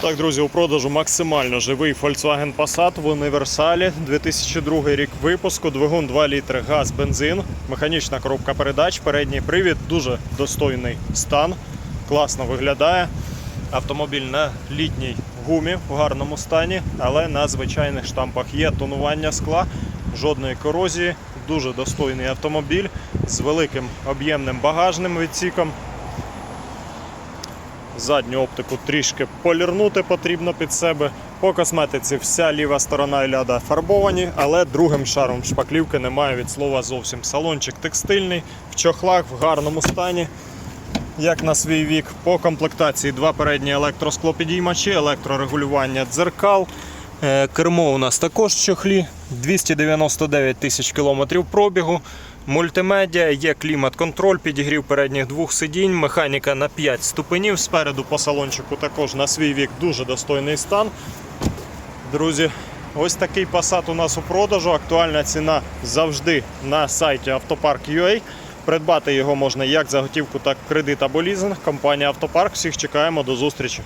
Так, друзі, у продажу максимально живий Volkswagen Passat в універсалі. 2002 рік випуску, двигун 2 літри, газ, бензин, механічна коробка передач, передній привід, дуже достойний стан, класно виглядає. Автомобіль на літній гумі в гарному стані, але на звичайних штампах. Є тонування скла, жодної корозії, дуже достойний автомобіль з великим об'ємним багажним відсіком. Задню оптику трішки полірнути потрібно під себе. По косметиці вся ліва сторона і ляда фарбовані, але другим шаром шпаклівки немає від слова зовсім. Салончик текстильний, в чохлах, в гарному стані. Як на свій вік, по комплектації два передні електросклопідіймачі, електрорегулювання дзеркал. Е, Кермо у нас також в чохлі, 299 тисяч кілометрів пробігу. Мультимедіа, є клімат-контроль, підігрів передніх двох сидінь, механіка на 5 ступенів. Спереду по салончику також на свій вік дуже достойний стан. Друзі, ось такий Passat у нас у продажу. Актуальна ціна завжди на сайті Автопарк.ua. Придбати його можна як за готівку, так в кредит або лізинг. Компанія Автопарк. Всіх чекаємо до зустрічі.